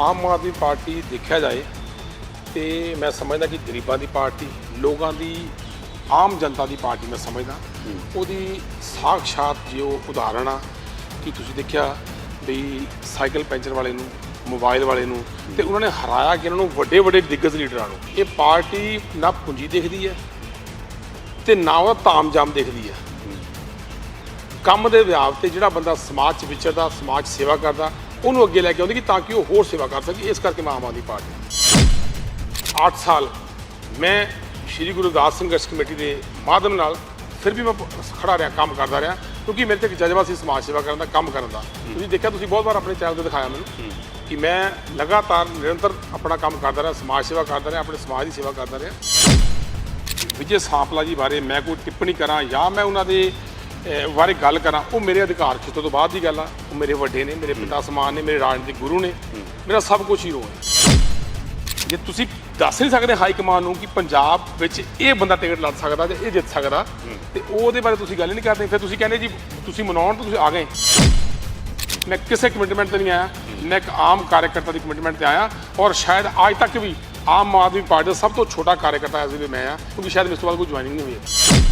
ਆਮ Aadmi party ਦੇਖਿਆ ਜਾਏ ਤੇ ਮੈਂ ਸਮਝਦਾ ਕਿ ਗਰੀਬਾਂ ਦੀ ਪਾਰਟੀ ਲੋਕਾਂ ਦੀ ਆਮ ਜਨਤਾ ਦੀ ਪਾਰਟੀ ਮੈਂ ਸਮਝਦਾ। ਉਹਦੀ ਸਾਖਸ਼ਾਤ ਜੋ ਉਦਾਹਰਣ ਆ ਕਿ ਤੁਸੀਂ ਦੇਖਿਆ ਵੀ ਸਾਈਕਲ ਪੈਂਚਰ ਵਾਲੇ ਨੂੰ ਮੋਬਾਈਲ ਵਾਲੇ ਨੂੰ ਤੇ ਉਹਨਾਂ ਨੇ ਹਰਾਇਆ ਕਿ ਇਹਨਾਂ ਨੂੰ ਵੱਡੇ ਵੱਡੇ ਦਿੱਗਜ ਲੀਡਰਾਂ ਨੂੰ। ਇਹ ਪਾਰਟੀ ਨਾ ਪੂੰਜੀ ਦੇਖਦੀ ਹੈ ਤੇ ਨਾ ਉਹ ਤਾਮਜਾਮ ਦੇਖਦੀ ਹੈ। ਕੰਮ ਦੇ ਵਿਆਪ ਤੇ ਜਿਹੜਾ ਬੰਦਾ ਸਮਾਜ 'ਚ ਵਿਚਰਦਾ ਸਮਾਜ ਸੇਵਾ ਕਰਦਾ ਉਹਨੂੰ ਅੱਗੇ ਲੈ ਕੇ ਆਉਂਦੀ ਕਿ ਤਾਂ ਕਿ ਉਹ ਹੋਰ ਸੇਵਾ ਕਰ ਸਕੇ ਇਸ ਕਰਕੇ ਮੈਂ ਆਮ ਆਦਮੀ ਪਾਰਟੀ 8 ਸਾਲ ਮੈਂ ਸ਼੍ਰੀ ਗੁਰੂ ਦਾਸ ਸੰਘਰਸ਼ ਕਮੇਟੀ ਦੇ ਮਾਧਿਅਮ ਨਾਲ ਫਿਰ ਵੀ ਮੈਂ ਖੜਾ ਰਿਹਾ ਕੰਮ ਕਰਦਾ ਰਿਹਾ ਕਿਉਂਕਿ ਮੇਰੇ ਤੇ ਇੱਕ ਜਜ਼ਬਾ ਸੀ ਸਮਾਜ ਸੇਵਾ ਕਰਨ ਦਾ ਕੰਮ ਕਰਨ ਦਾ। ਤੁਸੀਂ ਦੇਖਿਆ ਤੁਸੀਂ ਬਹੁਤ ਵਾਰ ਆਪਣੇ ਚੈਨਲ ਤੇ ਦਿਖਾਇਆ ਮੈਨੂੰ ਕਿ ਮੈਂ ਲਗਾਤਾਰ ਨਿਰੰਤਰ ਆਪਣਾ ਕੰਮ ਕਰਦਾ ਰਿਹਾ ਸਮਾਜ ਸੇਵਾ ਕਰਦਾ ਰਿਹਾ ਆਪਣੇ ਸਮਾਜ ਦੀ ਸੇਵਾ ਕਰਦਾ ਰਿਹਾ। ਵਿਜੇ ਸਾਂਪਲਾ ਜੀ ਬਾਰੇ ਮੈਂ ਕੋਈ ਟਿੱਪਣੀ ਕਰਾਂ ਜਾਂ ਮੈਂ ਉਹਨਾਂ ਦੇ ਬਾਰੇ ਗੱਲ ਕਰਾਂ ਉਹ ਮੇਰੇ ਅਧਿਕਾਰ ਖਿੱਤੋਂ ਤੋਂ ਬਾਅਦ ਦੀ ਗੱਲ ਆ। ਉਹ ਮੇਰੇ ਵੱਡੇ ਨੇ ਮੇਰੇ ਪਿਤਾ ਸਮਾਨ ਨੇ ਮੇਰੇ ਰਾਜਨੀਤਿਕ ਗੁਰੂ ਨੇ। ਮੇਰਾ ਸਭ ਕੁਝ ਹੀਰੋ ਹੈ। ਜੇ ਤੁਸੀਂ ਦੱਸ ਨਹੀਂ ਸਕਦੇ ਹਾਈ ਕਮਾਂਡ ਨੂੰ ਕਿ ਪੰਜਾਬ ਵਿੱਚ ਇਹ ਬੰਦਾ ਟਿਕਟ ਲੱਦ ਸਕਦਾ ਤੇ ਇਹ ਜਿੱਤ ਸਕਦਾ ਤੇ ਉਹਦੇ ਬਾਰੇ ਤੁਸੀਂ ਗੱਲ ਹੀ ਨਹੀਂ ਕਰਦੇ। ਫਿਰ ਤੁਸੀਂ ਕਹਿੰਦੇ ਜੀ ਤੁਸੀਂ ਮਨਾਉਣ ਤੋਂ ਤੁਸੀਂ ਆ ਗਏ। ਮੈਂ ਕਿਸੇ ਕਮਿਟਮੈਂਟ ਤੇ ਨਹੀਂ ਆਇਆ। ਮੈਂ ਇੱਕ ਆਮ ਕਾਰਜਕਰਤਾ ਦੀ ਕਮਿਟਮੈਂਟ ਤੇ ਆਇਆ ਔਰ ਸ਼ਾਇਦ ਅੱਜ ਤੱਕ ਵੀ ਆਮ ਆਦਮੀ ਪਾਰਟੀ ਦਾ ਸਭ ਤੋਂ ਛੋਟਾ ਕਾਰਜਕਰਤਾ ਐਸ ਵੀ ਮੈਂ ਆ ਕਿਉਂਕਿ ਸ਼ਾਇਦ ਇਸ ਤੋਂ ਬਾਅਦ ਕੋਈ ਜੁਆਇਨਿੰਗ ਨਹੀਂ ਹੋਈ ਹੈ।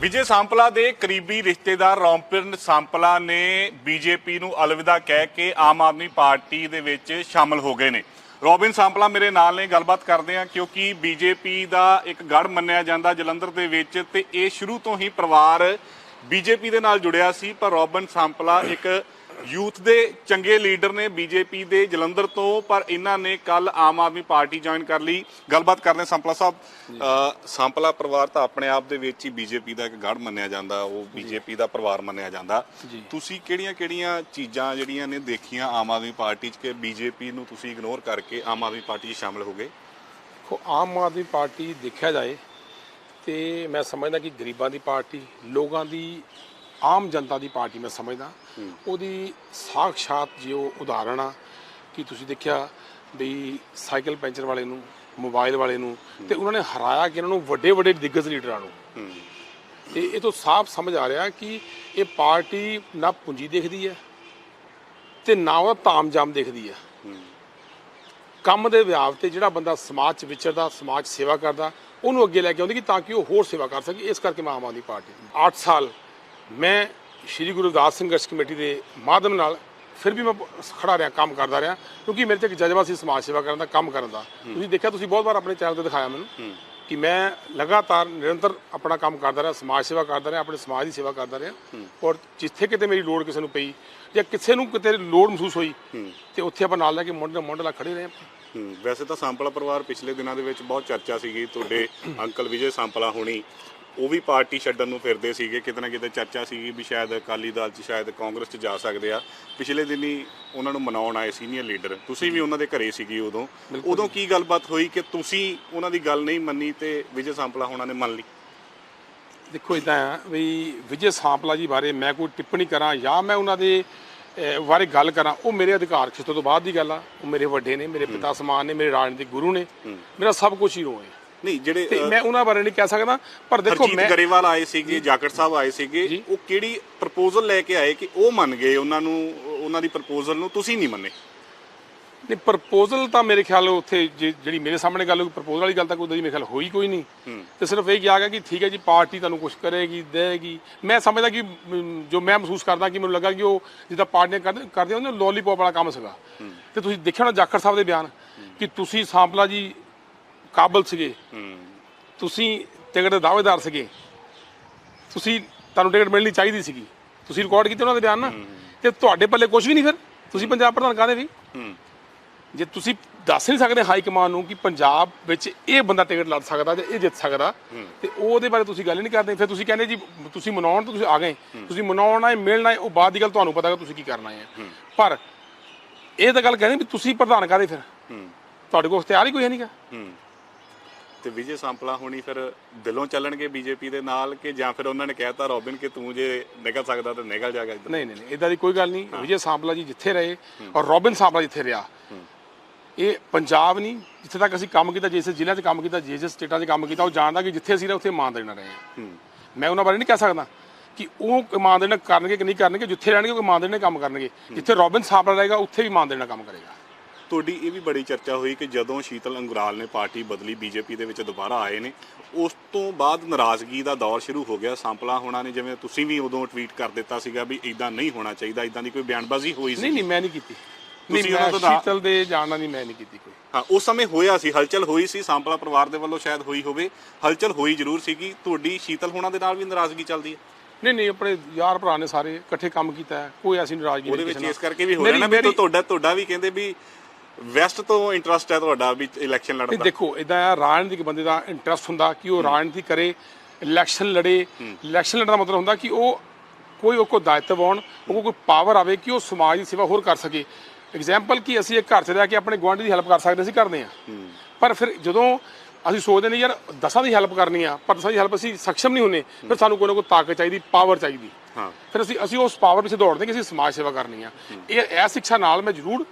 ਵਿਜੇ ਸਾਂਪਲਾ ਦੇ ਕਰੀਬੀ ਰਿਸ਼ਤੇਦਾਰ ਰੌਂਪਿਰਨ ਸਾਂਪਲਾ ਨੇ ਬੀਜੇਪੀ ਨੂੰ ਅਲਵਿਦਾ ਕਹਿ ਕੇ ਆਮ ਆਦਮੀ ਪਾਰਟੀ ਦੇ ਵਿੱਚ ਸ਼ਾਮਲ ਹੋ ਗਏ ਨੇ। ਰੋਬਿਨ ਸਾਂਪਲਾ ਮੇਰੇ ਨਾਲ ਨੇ, ਗੱਲਬਾਤ ਕਰਦੇ ਆ ਕਿਉਂਕਿ ਬੀਜੇਪੀ ਦਾ ਇੱਕ ਗੜ ਮੰਨਿਆ ਜਾਂਦਾ ਜਲੰਧਰ ਦੇ ਵਿੱਚ ਤੇ ਇਹ ਸ਼ੁਰੂ ਤੋਂ ਹੀ ਪਰਿਵਾਰ ਬੀਜੇਪੀ ਦੇ ਨਾਲ ਜੁੜਿਆ ਸੀ, ਪਰ ਰੋਬਿਨ ਸਾਂਪਲਾ ਇੱਕ ਯੂਥ ਦੇ ਚੰਗੇ ਲੀਡਰ ਨੇ ਬੀਜੇਪੀ ਦੇ ਜਲੰਧਰ ਤੋਂ ਪਰ ਇਹਨਾਂ ਨੇ ਕੱਲ ਆਮ ਆਦਮੀ ਪਾਰਟੀ ਜੁਆਇਨ ਕਰ ਲਈ। ਗੱਲਬਾਤ ਕਰਦੇ ਹਾਂ ਸੰਪਲਾ ਸਾਹਿਬ। ਸੰਪਲਾ ਪਰਿਵਾਰ ਤਾਂ ਆਪਣੇ ਆਪ ਦੇ ਵਿੱਚ ਹੀ ਬੀਜੇਪੀ ਦਾ ਇੱਕ ਗੜ ਮੰਨਿਆ ਜਾਂਦਾ ਉਹ ਬੀਜੇਪੀ ਦਾ ਪਰਿਵਾਰ ਮੰਨਿਆ ਜਾਂਦਾ। ਤੁਸੀਂ ਕਿਹੜੀਆਂ-ਕਿਹੜੀਆਂ ਚੀਜ਼ਾਂ ਜਿਹੜੀਆਂ ਨੇ ਦੇਖੀਆਂ ਆਮ ਆਦਮੀ ਪਾਰਟੀ 'ਚ ਕਿ ਬੀਜੇਪੀ ਨੂੰ ਤੁਸੀਂ ਇਗਨੋਰ ਕਰਕੇ ਆਮ ਆਦਮੀ ਪਾਰਟੀ 'ਚ ਸ਼ਾਮਲ ਹੋ ਗਏ? ਦੇਖੋ ਆਮ ਆਦਮੀ ਪਾਰਟੀ ਦੇਖਿਆ ਜਾਏ ਤੇ ਮੈਂ ਸਮਝਦਾ ਕਿ ਗਰੀਬਾਂ ਦੀ ਪਾਰਟੀ ਲੋਕਾਂ ਦੀ ਆਮ ਜਨਤਾ ਦੀ ਪਾਰਟੀ ਮੈਂ ਸਮਝਦਾ। ਉਹਦੀ ਸਾਖਸ਼ਾਤ ਜੋ ਉਦਾਹਰਣ ਆ ਕਿ ਤੁਸੀਂ ਦੇਖਿਆ ਵੀ ਸਾਈਕਲ ਪੈਂਚਰ ਵਾਲੇ ਨੂੰ ਮੋਬਾਈਲ ਵਾਲੇ ਨੂੰ ਤੇ ਉਹਨਾਂ ਨੇ ਹਰਾਇਆ ਕਿ ਇਹਨਾਂ ਨੂੰ ਵੱਡੇ ਵੱਡੇ ਦਿੱਗਜ ਲੀਡਰਾਂ ਨੂੰ। ਤੇ ਇਹ ਤੋਂ ਸਾਫ਼ ਸਮਝ ਆ ਰਿਹਾ ਕਿ ਇਹ ਪਾਰਟੀ ਨਾ ਪੂੰਜੀ ਦੇਖਦੀ ਹੈ ਤੇ ਨਾ ਉਹ ਤਾਮਜਾਮ ਦੇਖਦੀ ਹੈ। ਕੰਮ ਦੇ ਵਿਆਪ ਤੇ ਜਿਹੜਾ ਬੰਦਾ ਸਮਾਜ 'ਚ ਵਿਚਰਦਾ ਸਮਾਜ ਸੇਵਾ ਕਰਦਾ ਉਹਨੂੰ ਅੱਗੇ ਲੈ ਕੇ ਆਉਂਦੀ ਕਿ ਤਾਂ ਕਿ ਉਹ ਹੋਰ ਸੇਵਾ ਕਰ ਸਕੇ ਇਸ ਕਰਕੇ ਮੈਂ ਆਮ ਆਦਮੀ ਪਾਰਟੀ 8 ਸਾਲ ਮੈਂ ਸ਼੍ਰੀ ਗੁਰੂ ਦਾਸ ਸੰਘਰਸ਼ ਕਮੇਟੀ ਦੇ ਮਾਧਿਅਮ ਨਾਲ ਫਿਰ ਵੀ ਮੈਂ ਖੜਾ ਰਿਹਾ ਕੰਮ ਕਰਦਾ ਰਿਹਾ ਕਿਉਂਕਿ ਮੇਰੇ ਤੇ ਇੱਕ ਜਜ਼ਬਾ ਸੀ ਸਮਾਜ ਸੇਵਾ ਕਰਨ ਦਾ ਕੰਮ ਕਰਨ ਦਾ। ਤੁਸੀਂ ਦੇਖਿਆ ਤੁਸੀਂ ਬਹੁਤ ਵਾਰ ਆਪਣੇ ਚੈਨਲ ਤੇ ਦਿਖਾਇਆ ਮੈਨੂੰ ਕਿ ਮੈਂ ਲਗਾਤਾਰ ਨਿਰੰਤਰ ਆਪਣਾ ਕੰਮ ਕਰਦਾ ਰਿਹਾ ਸਮਾਜ ਸੇਵਾ ਕਰਦਾ ਰਿਹਾ ਆਪਣੇ ਸਮਾਜ ਦੀ ਸੇਵਾ ਕਰਦਾ ਰਿਹਾ। ਔਰ ਜਿੱਥੇ ਕਿਤੇ ਮੇਰੀ ਲੋੜ ਕਿਸੇ ਨੂੰ ਪਈ ਜਾਂ ਕਿਸੇ ਨੂੰ ਕਿਤੇ ਲੋੜ ਮਹਿਸੂਸ ਹੋਈ ਤੇ ਉੱਥੇ ਆਪਾਂ ਨਾਲ ਲੈ ਕੇ ਮੁੰਡੇ ਮੁੰਡੇ ਨਾਲ ਖੜੇ ਰਹੇ ਵੈਸੇ ਤਾਂ ਸੰਪਲਾ ਪਰਿਵਾਰ ਪਿਛਲੇ ਦਿਨਾਂ ਦੇ ਵਿੱਚ ਬਹੁਤ ਚਰਚਾ ਸੀਗੀ ਤੁਹਾਡੇ ਅੰਕਲ ਵਿਜੇ ਸੰਪਲਾ ਹੋਣੀ ਉਹ ਵੀ ਪਾਰਟੀ ਛੱਡਣ ਨੂੰ ਫਿਰਦੇ ਸੀਗੇ ਕਿਤੇ ਨਾ ਕਿਤੇ ਚਰਚਾ ਸੀਗੀ ਵੀ ਸ਼ਾਇਦ ਅਕਾਲੀ ਦਲ 'ਚ ਸ਼ਾਇਦ ਕਾਂਗਰਸ 'ਚ ਜਾ ਸਕਦੇ ਆ। ਪਿਛਲੇ ਦਿਨੀ ਉਹਨਾਂ ਨੂੰ ਮਨਾਉਣ ਆਏ ਸੀਨੀਅਰ ਲੀਡਰ। ਤੁਸੀਂ ਵੀ ਉਹਨਾਂ ਦੇ ਘਰੇ ਸੀਗੀ ਉਦੋਂ। ਉਦੋਂ ਕੀ ਗੱਲਬਾਤ ਹੋਈ ਕਿ ਤੁਸੀਂ ਉਹਨਾਂ ਦੀ ਗੱਲ ਨਹੀਂ ਮੰਨੀ ਤੇ ਵਿਜੇ ਸੰਪਲਾ ਹੋਣਾ ਨੇ ਮੰਨ ਲਈ? ਦੇਖੋ ਇਦਾਂ ਆ ਵੀ ਵਿਜੇ ਸਾਂਪਲਾ ਜੀ ਬਾਰੇ ਮੈਂ ਕੋਈ ਟਿੱਪਣੀ ਕਰਾਂ ਜਾਂ ਮੈਂ ਉਹਨਾਂ ਦੇ ਬਾਰੇ ਗੱਲ ਕਰਾਂ ਉਹ ਮੇਰੇ ਅਧਿਕਾਰ ਖਿੱਤੋਂ ਤੋਂ ਬਾਅਦ ਦੀ ਗੱਲ ਆ। ਉਹ ਮੇਰੇ ਵੱਡੇ ਨੇ ਮੇਰੇ ਪਿਤਾ ਸਮਾਨ ਨੇ ਮੇਰੇ ਰਾਜਨੀਤਿਕ ਗੁਰੂ ਨੇ। ਮੇਰਾ ਸਭ ਕੁਝ ਹੀਰੋ ਹੈ। ਨਹੀਂ ਜਿਹੜੇ ਤੇ ਮੈਂ ਉਹਨਾਂ ਬਾਰੇ ਨਹੀਂ ਕਹਿ ਸਕਦਾ ਪਰ ਦੇਖੋ ਮੈਂ ਗਰੇਵਾਲ ਆਏ ਸੀਗੇ ਜਾਕੜ ਸਾਹਿਬ ਆਏ ਸੀਗੇ। ਉਹ ਕਿਹੜੀ ਪ੍ਰਪੋਜ਼ਲ ਲੈ ਕੇ ਆਏ ਕਿ ਉਹ ਮੰਨ ਗਏ ਉਹਨਾਂ ਨੂੰ ਉਹਨਾਂ ਦੀ ਪ੍ਰਪੋਜ਼ਲ ਨੂੰ ਤੁਸੀਂ ਨਹੀਂ ਮੰਨੇ? ਨਹੀਂ ਪ੍ਰਪੋਜ਼ਲ ਤਾਂ ਮੇਰੇ ਖਿਆਲ ਉੱਥੇ ਜਿਹੜੀ ਮੇਰੇ ਸਾਹਮਣੇ ਗੱਲ ਹੋਈ ਪ੍ਰਪੋਜ਼ਲ ਵਾਲੀ ਗੱਲ ਤਾਂ ਕੋਈ ਮੇਰੇ ਖਿਆਲ ਹੋਈ ਕੋਈ ਨਹੀਂ। ਤੇ ਸਿਰਫ ਇਹ ਕਿਹਾ ਗਿਆ ਕਿ ਠੀਕ ਹੈ ਜੀ ਪਾਰਟੀ ਤੁਹਾਨੂੰ ਕੁਝ ਕਰੇਗੀ ਦੇਗੀ। ਮੈਂ ਸਮਝਦਾ ਕਿ ਜੋ ਮੈਂ ਮਹਿਸੂਸ ਕਰਦਾ ਕਿ ਮੈਨੂੰ ਲੱਗਾ ਕਿ ਉਹ ਜਿੱਦਾਂ ਪਾਰਟੀਆਂ ਕਰਦੇ ਕਰਦੇ ਉਹਨਾਂ ਲੋਲੀਪੌਪ ਵਾਲਾ ਕੰਮ ਸੀਗਾ। ਤੇ ਤੁਸੀਂ ਦੇਖਿਆ ਨਾ ਜਾਖੜ ਸਾਹਿਬ ਦੇ ਬਿਆਨ ਕਿ ਤੁਸੀਂ ਸਾਂਪਲਾ ਜੀ ਕਾਬਲ ਸੀਗੇ। ਤੁਸੀਂ ਟਿਕਟ ਦੇ ਦਾਅਵੇਦਾਰ ਸੀਗੇ। ਤੁਸੀਂ ਤੁਹਾਨੂੰ ਟਿਕਟ ਮਿਲਣੀ ਚਾਹੀਦੀ ਸੀਗੀ। ਤੁਸੀਂ ਰਿਕਾਰਡ ਕੀਤੇ ਉਹਨਾਂ ਦੇ ਬਿਆਨ ਨਾ ਤੇ ਤੁਹਾਡੇ ਪੱਲੇ ਕੁਝ ਵੀ ਨਹੀਂ ਫਿਰ। ਤੁਸੀਂ ਪੰਜਾਬ ਪ੍ਰਧਾਨ ਕਾਹਦੇ ਵੀ ਜੇ ਤੁਸੀਂ ਦੱਸ ਨਹੀਂ ਸਕਦੇ ਹਾਈ ਕਮਾਂਡ ਨੂੰ ਕਿ ਪੰਜਾਬ ਵਿੱਚ ਇਹ ਬੰਦਾ ਟਿਕਟ ਲੱਦ ਸਕਦਾ ਜਾਂ ਇਹ ਜਿੱਤ ਸਕਦਾ ਤੇ ਉਹਦੇ ਬਾਰੇ ਤੁਸੀਂ ਗੱਲ ਨਹੀਂ ਕਰਦੇ। ਫਿਰ ਤੁਸੀਂ ਕਹਿੰਦੇ ਜੀ ਤੁਸੀਂ ਮਨਾਉਣ ਤੋਂ ਤੁਸੀਂ ਆ ਗਏ। ਤੁਸੀਂ ਮਨਾਉਣਾ ਹੈ ਮਿਲਣਾ ਹੈ ਉਹ ਬਾਅਦ ਦੀ ਗੱਲ ਤੁਹਾਨੂੰ ਪਤਾ ਹੈ ਤੁਸੀਂ ਕੀ ਕਰਨਾ ਹੈ। ਪਰ ਇਹ ਤਾਂ ਗੱਲ ਕਹਿੰਦੇ ਵੀ ਤੁਸੀਂ ਪ੍ਰਧਾਨ ਕਾਹਦੇ ਫਿਰ? ਤੁਹਾਡੇ ਕੋਲ ਇਖਤਿਆਰ ਹੀ ਕੋਈ ਹੈ ਨਹੀਂਗਾ ਤੇ ਵਿਜੇ ਸੰਪਲਾ ਹੋਣੀ ਫਿਰ ਦਿਲੋਂ ਚੱਲਣਗੇ ਬੀਜੇਪੀ ਦੇ ਨਾਲ ਕਿ ਜਾਂ ਫਿਰ ਉਹਨਾਂ ਨੇ ਕਹਿਤਾ ਰੋਬਿਨ ਕਿ ਤੂੰ ਜੇ ਨਿਕਲ ਸਕਦਾ ਤਾਂ ਨਿਕਲ ਜਾਗਾ ਇੱਧਰ। ਨਹੀਂ ਨਹੀਂ ਨਹੀਂ ਇਦਾਂ ਦੀ ਕੋਈ ਗੱਲ ਨਹੀਂ। ਵਿਜੇ ਸਾਂਪਲਾ ਜੀ ਜਿੱਥੇ ਰਹੇ ਔਰ ਰੋਬਿਨ ਸਾਂਪਲਾ ਜਿੱਥੇ ਰਿਹਾ ਇਹ ਪੰਜਾਬ ਨਹੀਂ ਜਿੱਥੇ ਤੱਕ ਅਸੀਂ ਕੰਮ ਕੀਤਾ ਜਿਸ ਜ਼ਿਲ੍ਹਿਆਂ 'ਚ ਕੰਮ ਕੀਤਾ ਜਿਸ ਸਟੇਟਾਂ 'ਚ ਕੰਮ ਕੀਤਾ ਉਹ ਜਾਣਦਾ ਕਿ ਜਿੱਥੇ ਅਸੀਂ ਰਹੇ ਉੱਥੇ ਇਮਾਨਦਾਰੀ ਨਾਲ ਰਹੇ ਹਾਂ। ਮੈਂ ਉਹਨਾਂ ਬਾਰੇ ਨਹੀਂ ਕਹਿ ਸਕਦਾ ਕਿ ਉਹ ਇਮਾਨਦਾਰੀ ਨਾਲ ਕਰਨਗੇ ਕਿ ਨਹੀਂ ਕਰਨਗੇ ਜਿੱਥੇ ਰਹਿਣਗੇ ਉਹ ਇਮਾਨਦਾਰੀ ਨਾਲ ਕੰਮ ਕਰਨਗੇ। ਜਿੱਥੇ ਰੋਬਿਨ ਸਾਂਪਲਾ ਰਹੇਗਾ ਉੱਥੇ ਵੀ ਇਮਾਨਦਾਰੀ ਨਾਲ ਕੰਮ ਕਰੇਗਾ। ਤੁਹਾਡੀ ਇਹ ਵੀ ਬੜੀ ਚਰਚਾ ਹੋਈ ਕਿ ਜਦੋਂ ਸ਼ੀਤਲ ਅੰਗਰਾਲ ਨੇ ਪਾਰਟੀ ਬਦਲੀ ਬੀਜੇਪੀ ਦੇ ਵਿੱਚ ਦੁਬਾਰਾ ਆਏ ਨੇ ਉਸ ਤੋਂ ਬਾਅਦ ਨਾਰਾਜ਼ਗੀ ਦਾ ਦੌਰ ਸ਼ੁਰੂ ਹੋ ਗਿਆ ਸੰਪਲਾ ਹੋਣਾ ਨੇ ਜਿਵੇਂ ਤੁਸੀਂ ਵੀ ਉਦੋਂ ਟਵੀਟ ਕਰ ਦਿੱਤਾ ਸੀਗਾ ਵੀ ਇਦਾਂ ਨਹੀਂ ਹੋਣਾ ਚਾਹੀਦਾ ਇਦਾਂ ਦੀ ਕੋਈ ਬਿਆਨਬਾਜ਼ੀ ਹੋਈ ਸੀ ਨਹੀਂ ਨਹੀਂ ਮੈਂ ਨਹੀਂ ਕੀਤੀ। ਤੁਸੀਂ ਉਹਨਾਂ ਤੋਂ ਸ਼ੀਤਲ ਦੇ ਜਾਣਨਾ ਨਹੀਂ ਮੈਂ ਨਹੀਂ ਕੀਤੀ ਕੋਈ। ਹਾਂ ਉਸ ਸਮੇਂ ਹੋਇਆ ਸੀ ਹਲਚਲ ਹੋਈ ਸੀ ਸੰਪਲਾ ਪਰਿਵਾਰ ਦੇ ਵੱਲੋਂ ਸ਼ਾਇਦ ਹੋਈ ਹੋਵੇ ਹਲਚਲ ਹੋਈ ਜ਼ਰੂਰ ਸੀਗੀ ਤੁਹਾਡੀ ਸ਼ੀਤਲ ਹੋਣਾ ਦੇ ਨਾਲ ਵੀ ਨਾਰਾਜ਼ਗੀ ਚੱਲਦੀ ਹੈ? ਨਹੀਂ ਨਹੀਂ ਆਪਣੇ ਯਾਰ ਭਰਾ ਨੇ ਸਾਰੇ ਇਕੱਠੇ ਕੰਮ ਕੀਤਾ ਹੈ ਕੋਈ ਐਸੀ ਨਾਰਾਜ਼ਗੀ ਉਹਦੇ ਨਹੀਂ ਵਿੱਚ ਕਿਸੇ ਇਸ। ਕਰਕੇ ਵੀ ਹੋ ਰਿਹਾ ਨਾ ਵੀ ਤੁਹਾਡਾ ਤੁਹਾਡਾ ਵੀ ਕਹਿੰਦੇ ਵੀ ਵੈਸਟ ਤੋਂ ਇੰਟਰਸਟ ਹੈ ਤੁਹਾਡਾ ਵੀ ਇਲੈਕਸ਼ਨ ਲੜਨ ਦਾ? ਦੇਖੋ ਇਦਾਂ ਆ ਰਾਜਨੀਤਿਕ ਬੰਦੇ ਦਾ ਇੰਟਰਸਟ ਹੁੰਦਾ ਕਿ ਉਹ ਰਾਜਨੀਤੀ ਕਰੇ ਇਲੈਕਸ਼ਨ ਲੜੇ। ਇਲੈਕਸ਼ਨ ਲੜਨ ਦਾ ਮਤਲਬ ਹੁੰਦਾ ਕਿ ਉਹ ਕੋਈ ਉਹ ਕੋ ਦਾਇਤਵ ਆਉਣ ਉਹ ਕੋਈ ਪਾਵਰ ਆਵੇ ਕਿ ਉਹ ਸਮਾਜ ਦੀ ਸੇਵਾ ਹੋਰ ਕਰ ਸਕੇ। ਐਗਜ਼ਾਮਪਲ ਕਿ ਅਸੀਂ ਇੱਕ ਘਰ 'ਚ ਰਹਿ ਕੇ ਆਪਣੇ ਗੁਆਂਢੀ ਦੀ ਹੈਲਪ ਕਰ ਸਕਦੇ ਅਸੀਂ ਕਰਦੇ ਆ ਪਰ ਫਿਰ ਜਦੋਂ ਅਸੀਂ ਸੋਚਦੇ ਨਹੀਂ ਯਾਰ ਦਸਾਂ ਦੀ ਹੈਲਪ ਕਰਨੀ ਆ ਪਰ ਦਸਾਂ ਦੀ ਹੈਲਪ ਅਸੀਂ ਸક્ષਮ ਨਹੀਂ ਹੁੰਨੇ ਫਿਰ ਸਾਨੂੰ ਕੋਈ ਨਾ ਕੋਈ ਤਾਕਤ ਚਾਹੀਦੀ ਪਾਵਰ ਚਾਹੀਦੀ। ਹਾਂ। ਫਿਰ ਅਸੀਂ ਅਸੀਂ ਉਸ ਪਾਵਰ ਪਿੱਛੇ ਦੌੜਦੇ ਕਿ ਅਸੀਂ ਸਮਾਜ ਸੇਵਾ ਕਰਨੀ ਆ। ਇਹ ਇਹ ਸਿੱਖਿਆ ਨਾਲ ਮੈਂ ਜ਼ਰੂਰ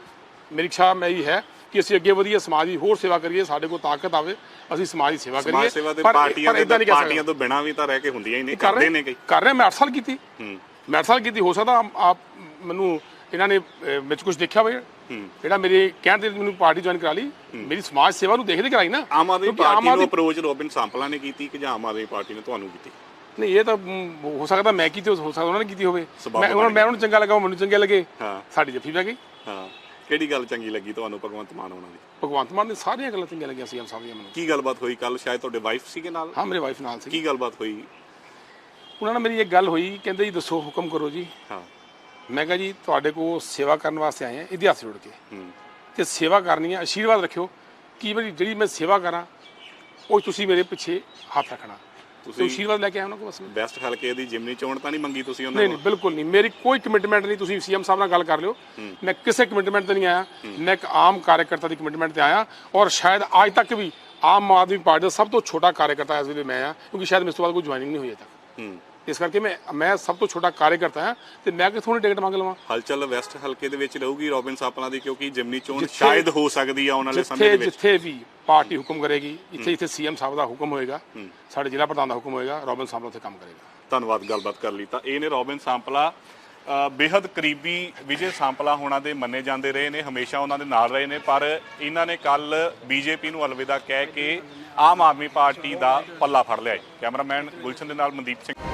ਮੇਰੀ ਇੱਛਾ ਮੈਂ ਇਹ ਹੈ ਕਿ ਅਸੀਂ ਅੱਗੇ ਵਧੀਏ ਸਮਾਜ ਦੀ ਹੋਰ ਸੇਵਾ ਕਰੀਏ ਸਾਡੇ ਕੋਲ ਤਾਕਤ ਆਵੇ ਅਸੀਂ ਸਮਾਜ ਦੀ ਸੇਵਾ ਕਰੀਏ। ਸਮਾਜ ਸੇਵਾ ਦੇ ਪਰ- ਪਾਰਟੀਆਂ ਪਰ ਦੇ। ਪਾਰਟੀਆਂ ਤੋਂ ਬਿਨਾਂ ਵੀ ਤਾਂ ਰਹਿ ਕੇ ਹੁੰਦੀਆਂ ਹੀ ਨਹੀਂ ਕਰ ਕਰਦੇ ਨੇ ਕਈ। ਕਰ ਰਹੇ ਮੈਂ 8 ਸਾਲ ਕੀਤੀ। ਹੂੰ। ਮੈਂ 8 ਸਾਲ ਕੀਤੀ ਹੋ ਸਕਦਾ ਆਪ- ਮੈਨੂੰ ਇਹਨਾਂ ਨੇ ਵਿੱਚ ਕੁਝ ਦੇਖਿਆ ਹੋਵੇ। ਜਿਹੜਾ ਮੇਰੇ ਕਹਿਣ ਤੇ ਮੈਨੂੰ ਪਾਰਟੀ ਜੁਆਇਨ ਕਰਾ ਲਈ ਮੇਰੀ ਸਮਾਜ ਸੇਵਾ ਨੂੰ ਦੇਖਦੇ ਕਰਾਈ ਨਾ। ਆਮ ਆਦਮੀ ਪਾਰਟੀ ਨੂੰ ਅਪਰੋਚ ਰੋਬਿਨ ਸੰਪਲਾ ਨੇ ਕੀਤੀ ਕਿ ਜਾਂ ਆਮ ਆਦਮੀ ਪਾਰਟੀ ਨੇ ਤੁਹਾਨੂੰ ਕੀਤੀ? ਨਹੀਂ ਇਹ ਤਾਂ ਹੋ ਸਕਦਾ ਮੈਂ ਕੀਤੀ ਹੋ ਸਕਦਾ ਉਹਨਾਂ ਨੇ ਕੀਤੀ ਹੋਵੇ। ਮੈਂ ਉਹਨਾਂ ਨੂੰ ਚੰਗਾ ਲੱਗਾ ਮੈਨੂੰ ਚੰਗੇ ਲੱਗੇ। ਸਾਡੀ ਜੱਫੀ ਪੈ ਗਈ। ਹਾਂ। ਕਿਹੜੀ ਗੱਲ ਚੰਗੀ ਲੱਗੀ ਤੁਹਾਨੂੰ ਭਗਵੰਤ ਮਾਨ ਹੋਣਾ ਦੀ? ਭਗਵੰਤ ਮਾਨ ਨੇ ਸਾਰੀਆਂ ਗੱਲਾਂ ਚੰਗੀਆਂ ਲੱਗੀਆਂ ਸੀ ਸਾਹਿਬ ਦੀਆਂ ਮੈਨੂੰ। ਕੀ ਗੱਲਬਾਤ ਹੋਈ ਕੱਲ ਸ਼ਾਇਦ ਤੁਹਾਡੇ ਵਾਈਫ ਸੀਗੇ ਨਾਲ? ਹਾਂ ਮੇਰੇ ਵਾਈਫ ਨਾਲ ਸੀ ਕੀ ਗੱਲਬਾਤ ਹੋਈ? ਉਹਨਾਂ ਨਾਲ ਮੇਰੀ ਇੱਕ ਗੱਲ ਹੋਈ ਕਹਿੰਦੇ ਜੀ ਦੱਸੋ ਹੁਕਮ ਕਰੋ ਜੀ। ਹਾਂ। ਮੈਂ ਕਿਹਾ ਜੀ ਤੁਹਾਡੇ ਕੋਲ ਸੇਵਾ ਕਰਨ ਵਾਸਤੇ ਆਏ ਆ ਇਤਿਹਾਸ ਜੁੜ ਕੇ। ਹੂੰ। ਤੇ ਸੇਵਾ ਕਰਨੀ ਹੈ ਆਸ਼ੀਰਵਾਦ ਰੱਖਿਓ ਕਿ ਮੇਰੀ ਜਿਹੜੀ ਮੈਂ ਸੇਵਾ ਕਰਾਂ ਉਹ ਤੁਸੀਂ ਮੇਰੇ ਪਿੱਛੇ ਹੱਥ ਰੱਖਣਾ। ਤੁਸੀਂ ਆਸ਼ੀਰਵਾਦ ਲੈ ਕੇ ਆਇਆ ਉਹਨਾਂ ਕੋਲ ਬਸ। ਮੈਂ। ਬੈਸਟ ਹਲਕੇ ਦੀ ਜਿਮਨੀ ਚੋਣ ਤਾਂ ਨਹੀਂ ਮੰਗੀ ਤੁਸੀਂ ਉਹਨਾਂ ਨਹੀਂ ਨੂੰ ਨਹੀਂ ਬਿਲਕੁਲ ਨਹੀਂ। ਮੇਰੀ ਕੋਈ ਕਮਿਟਮੈਂਟ ਨਹੀਂ ਤੁਸੀਂ ਸੀਐਮ ਸਾਹਿਬ ਨਾਲ ਗੱਲ ਕਰ ਲਿਓ। ਮੈਂ ਕਿਸੇ ਕਮਿਟਮੈਂਟ ਤੇ ਨਹੀਂ ਆਇਆ। ਮੈਂ ਇੱਕ ਆਮ ਕਾਰਜਕਰਤਾ ਦੀ ਕਮਿਟਮੈਂਟ ਤੇ ਆਇਆ ਔਰ ਸ਼ਾਇਦ ਅੱਜ ਤੱਕ ਵੀ ਆਮ ਆਦਮੀ ਪਾਰਟੀ ਦਾ ਸਭ ਤੋਂ ਛੋਟਾ ਕਾਰਜਕਰਤਾ ਇਸ ਵੇਲੇ ਮੈਂ ਆ ਕਿਉਂਕਿ ਸ਼ਾਇਦ ਮੇਰੇ ਤੋਂ ਬਾਅਦ ਕੋਈ ਜੁਆਇਨਿੰਗ ਨਹੀਂ ਹੋਈ ਅਜੇ ਤੱਕ। ਹੂੰ। ਇਸ ਕਰਕੇ ਮੈਂ ਮੈਂ ਸਭ ਤੋਂ ਛੋਟਾ ਕਾਰਜਕਰਤਾ ਹਾਂ ਤੇ ਮੈਂ ਕਿਥੋਂ ਟਿਕਟ ਮੰਗ ਲਵਾਂ? ਹਲਚਲ ਵੈਸਟ ਹਲਕੇ ਦੇ ਵਿੱਚ ਰਹੂਗੀ ਰੋਬਿਨ ਸਾਪਲਾ ਦੀ ਕਿਉਂਕਿ ਜਿਮਨੀ ਚੋਣ ਸ਼ਾਇਦ ਹੋ ਸਕਦੀ ਆ ਆਉਣ ਵਾਲੇ ਸਮੇਂ ਜਿੱਥੇ ਦੇ ਵਿੱਚ। ਜਿੱਥੇ ਵੀ ਪਾਰਟੀ ਹੁਕਮ ਕਰੇਗੀ ਜਿੱਥੇ ਜਿੱਥੇ ਸੀਐਮ ਸਾਹਿਬ ਦਾ ਹੁਕਮ ਹੋਏਗਾ ਸਾਡੇ ਜ਼ਿਲ੍ਹਾ ਪ੍ਰਧਾਨ ਦਾ ਹੁਕਮ ਹੋਏਗਾ ਰੋਬਨ ਸਾਹਿਬ ਉੱਥੇ ਕੰਮ ਕਰੇਗਾ। ਧੰਨਵਾਦ ਗੱਲਬਾਤ ਕਰ ਲਈ ਤਾਂ। ਇਹ ਨੇ ਰੋਬਿਨ ਸਾਂਪਲਾ ਬੇਹੱਦ ਕਰੀਬੀ ਵਿਜੇ ਸਾਂਪਲਾ ਹੋਣਾ ਦੇ ਮੰਨੇ ਜਾਂਦੇ ਰਹੇ ਨੇ ਹਮੇਸ਼ਾ ਉਹਨਾਂ ਦੇ ਨਾਲ ਰਹੇ ਨੇ ਪਰ ਇਹਨਾਂ ਨੇ ਕੱਲ ਬੀਜੇਪੀ ਨੂੰ ਅਲਵਿਦਾ ਕਹਿ ਕੇ ਆਮ ਆਦਮੀ ਪਾਰਟੀ ਦਾ ਪੱਲਾ ਫੜ ਲਿਆ ਹੈ ਕੈਮਰਾਮੈਨ ਗੁਲਸ਼ਨ ਦੇ ਨਾਲ ਮਨਦੀਪ ਸਿੰਘ।